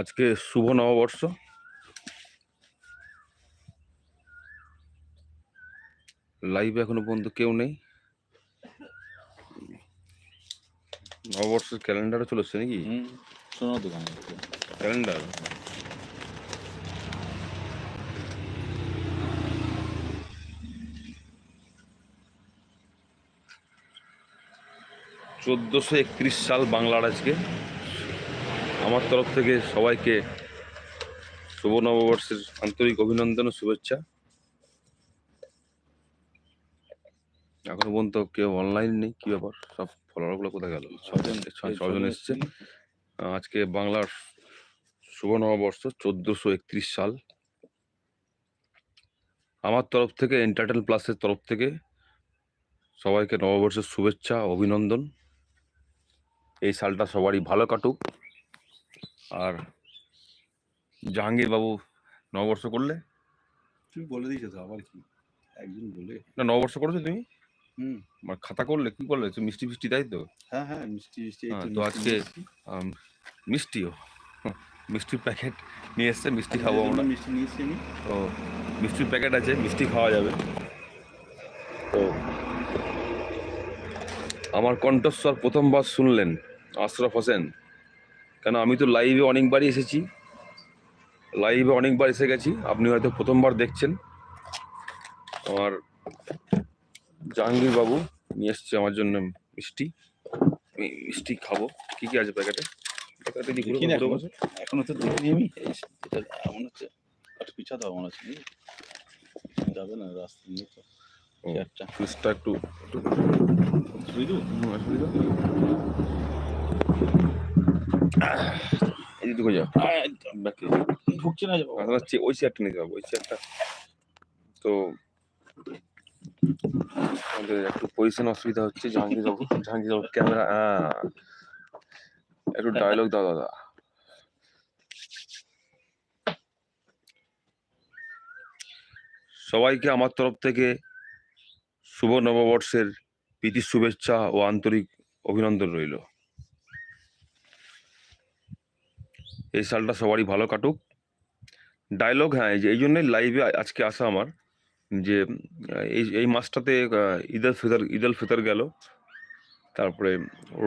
আজকে শুভ নববর্ষ। লাইভে এখনও পর্যন্ত কেউ নেই। নববর্ষের ক্যালেন্ডারও চলে এসছে নাকি দোকানে ক্যালেন্ডার চোদ্দোশো একত্রিশ সাল বাংলার আজকে। আমার তরফ থেকে সবাইকে শুভ নববর্ষের আন্তরিক অভিনন্দন ও শুভেচ্ছা। এখনও পর্যন্ত কেউ অনলাইন নেই কি ব্যাপার? সব ফলোয়ারগুলো কোথায় গেল? ছজন ছজন এসছে। আজকে বাংলার শুভ নববর্ষ চোদ্দোশো একত্রিশ সাল। আমার তরফ থেকে এন্টারটেল প্লাসের তরফ থেকে সবাইকে নববর্ষের শুভেচ্ছা অভিনন্দন। এই সালটা সবারই ভালো কাটুক। আর জাহাঙ্গীর বাবু নববর্ষ করলে? তুমি বলে দিয়েছ তো আবার কি? একজন বলে। না নববর্ষ করেছ তুমি? হুম। মানে খাতা করলে কি করলে? তুমি মিষ্টি ফিষ্টি তাই তো? হ্যাঁ হ্যাঁ মিষ্টি মিষ্টি হ্যাঁ, তো তো আজকে মিষ্টিও। মিষ্টির প্যাকেট নিয়ে এসছে মিষ্টি খাব আমরা। মিষ্টি নিয়েছি আমি। তো মিষ্টির প্যাকেট আছে মিষ্টি খাওয়া যাবে। তো আমার কণ্ঠস্বর প্রথমবার শুনলেন আশরাফ হোসেন। কেন আমি তো লাইভে অনেকবারই এসেছি। লাইভে অনেকবার এসে গেছি। আপনি হয়তো প্রথমবার দেখছেন। আমার জাহাঙ্গীর বাবু নিয়ে এসছে আমার জন্য মিষ্টি। আমি মিষ্টি খাব। কি কি আছে প্যাকেটে? এখনও। তো দেখিনি আমি এটা এমন হচ্ছে একটু পিছা দাও মনে হচ্ছে? যাবে না রাস্তা নিয়ে তো। ফ্রিজটা একটু একটু এই দিকে যাও। ঢুকছে না যাব। ওই চেয়ারটা নিতে হবে ওই চেয়ারটা তো আমাদের একটু পজিশন অসুবিধা হচ্ছে জাহাঙ্গীর বাবু জাহাঙ্গীর বাবু ক্যামেরা হ্যাঁ। একটু ডায়লগ দাও দাদা। সবাইকে আমার তরফ থেকে শুভ নববর্ষের প্রীতি শুভেচ্ছা ও আন্তরিক অভিনন্দন রইল। এই সালটা সবারই ভালো কাটুক। ডায়লগ হ্যাঁ এই জন্যই লাইভে আজকে আসা আমার যে এই এই মাসটাতে আহ, ঈদ উল ফিতর ঈদ উল ফিতর গেল। তারপরে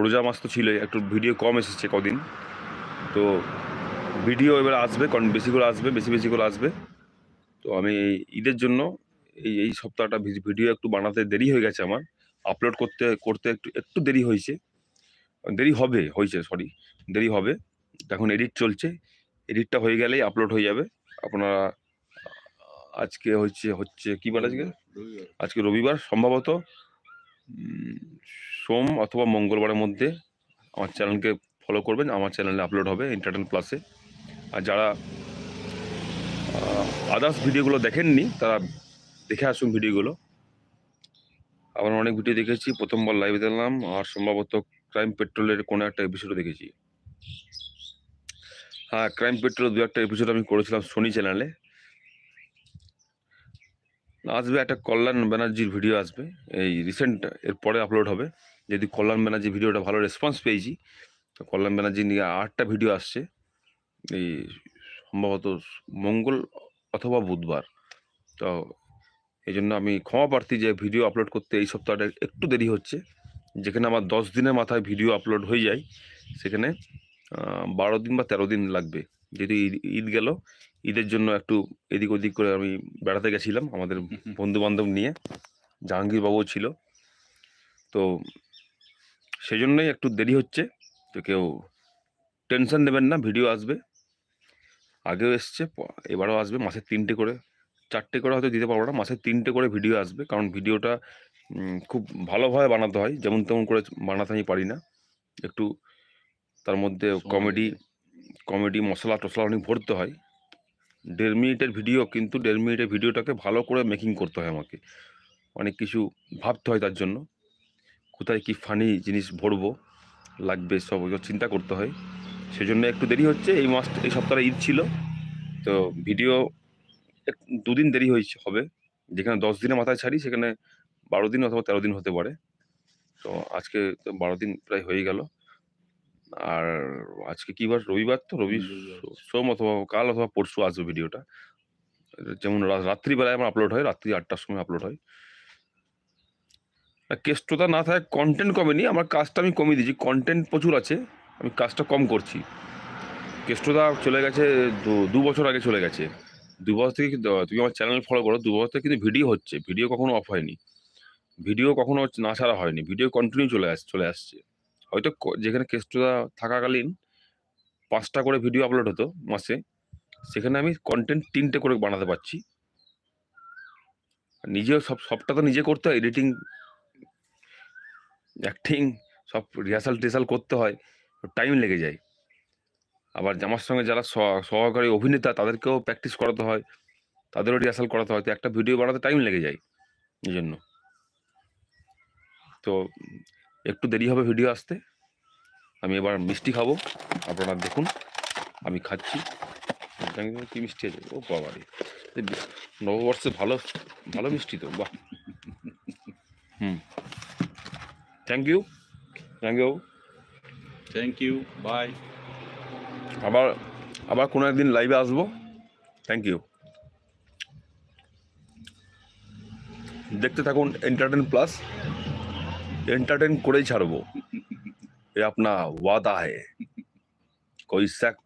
রোজা মাস তো ছিল একটু ভিডিও কম এসেছে কদিন। তো ভিডিও এবার আসবে কারণ বেশি করে আসবে বেশি বেশি করে আসবে। তো আমি ঈদের জন্য এই এই সপ্তাহটা ভিডিও একটু বানাতে দেরি হয়ে গেছে আমার। আপলোড করতে করতে একটু একটু দেরি হয়েছে। দেরি হবে হয়েছে সরি দেরি হবে। এখন এডিট চলছে। এডিটটা হয়ে গেলেই আপলোড হয়ে যাবে। আপনারা, আজকে হচ্ছে হচ্ছে, কি বার আজকে? আজকে রবিবার, সম্ভবত সোম অথবা মঙ্গলবারের মধ্যে আমার চ্যানেলকে ফলো করবেন। আমার চ্যানেলে আপলোড হবে ইন্টারটেল প্লাসে আর যারা আদার্স ভিডিওগুলো দেখেননি, তারা দেখে আসুন ভিডিওগুলো আবার অনেক ভিডিও দেখেছি। প্রথমবার লাইভে দেখলাম। আর সম্ভবত ক্রাইম পেট্রোলের কোনো একটা এপিসোডও দেখেছি। হ্যাঁ ক্রাইম পেট্রোল দু একটা এপিসোড আমি করেছিলাম সোনি চ্যানেলে আসবে একটা কল্যাণ ব্যানার্জির ভিডিও আসবে। এই রিসেন্ট এর পরে আপলোড হবে। যদি কল্যাণ ব্যানার্জির ভিডিওটা ভালো রেসপন্স পেয়েছি, তো কল্যাণ ব্যানার্জি নিয়ে আটটা ভিডিও আসছে। এই সম্ভবত মঙ্গল অথবা বুধবার। তো এই জন্য আমি ক্ষমা প্রার্থী যে ভিডিও আপলোড করতে এই সপ্তাহটা একটু দেরি হচ্ছে, যেখানে আমার দশ দিনের মাথায় ভিডিও আপলোড হয়ে যায়, সেখানে বারো দিন বা তেরো দিন লাগবে। যদি ঈদ ঈদ গেল ঈদের জন্য একটু এদিক ওদিক করে আমি বেড়াতে গেছিলাম আমাদের বন্ধু বান্ধব নিয়ে। জাহাঙ্গীর বাবুও ছিল। তো সেই জন্যই একটু দেরি হচ্ছে। তো কেউ টেনশন নেবেন না ভিডিও আসবে। আগেও এসছে এবারও আসবে মাসে তিনটে করে চারটে করে হয়তো দিতে পারব না মাসে তিনটে করে ভিডিও আসবে। কারণ ভিডিওটা খুব ভালোভাবে বানাতে হয় যেমন তেমন করে বানাতে আমি পারি না। একটু তার মধ্যে কমেডি কমেডি মশলা টশলা অনেক ভরতে হয়। দেড় মিনিটের ভিডিও কিন্তু দেড় মিনিটের ভিডিওটাকে ভালো করে মেকিং করতে হয় আমাকে। অনেক কিছু ভাবতে হয় তার জন্য। কোথায় কি ফানি জিনিস ভরবো লাগবে সব চিন্তা করতে হয়। সেজন্য একটু দেরি হচ্ছে এই মাস এই সপ্তাহে ঈদ ছিল। তো ভিডিও এক দুদিন দেরি হয়েছে হবে। যেখানে দশ দিনের মাথায় ছাড়ি সেখানে বারো দিন অথবা তেরো দিন হতে পারে। তো আজকে তো বারো দিন প্রায় হয়ে গেল। আর আজকে কি বার? রবিবার তো? রবি সোম অথবা কাল অথবা পরশু আসবে ভিডিওটা। যেমন রাত্রিবেলায় আমার আপলোড হয় রাত্রি আটটার সময় আপলোড হয়। কেষ্টতা না থাকে কন্টেন্ট কমেনি আমার কাজটা আমি কমিয়ে দিয়েছি। কন্টেন্ট প্রচুর আছে আমি কাজটা কম করছি। কেষ্টতা চলে গেছে দু- বছর আগে চলে গেছে। দু বছর থেকে তুমি আমার চ্যানেল ফলো করো দু বছর থেকে কিন্তু ভিডিও হচ্ছে ভিডিও কখনো অফ হয়নি। ভিডিও কখনো না ছাড়া হয়নি ভিডিও কন্টিনিউ চলে আস চলে আসছে। হয়তো যেখানে কেষ্টতা থাকাকালীন পাঁচটা করে ভিডিও আপলোড হতো মাসে, সেখানে আমি কন্টেন্ট তিনটে করে বানাতে পারছি। নিজেও সব, সবটা তো নিজে করতে হয় এডিটিং অ্যাক্টিং সব রিহার্সাল টিহার্সাল করতে হয় টাইম লেগে যায়। আবার আমার সঙ্গে যারা সহকারী অভিনেতা, তাদেরকেও প্র্যাকটিস করাতে হয়, তাদেরও রিহার্সাল করাতে হয়, তো একটা ভিডিও বানাতে টাইম লেগে যায়, এই জন্য। তো একটু দেরি হবে ভিডিও আসতে। আমি এবার মিষ্টি খাব। আপনারা দেখুন আমি খাচ্ছি। কি মিষ্টি আছে। ও বাবা রে নববর্ষে ভালো ভালো মিষ্টি তো বাহ। হুম। Thank you thank you thank you bye আবার আবার কোনো একদিন লাইভে আসব। থ্যাংক ইউ দেখতে থাকুন এন্টারটেন প্লাস एंटरटेन करे छाड़बो ये अपना वादा है। कोई शक?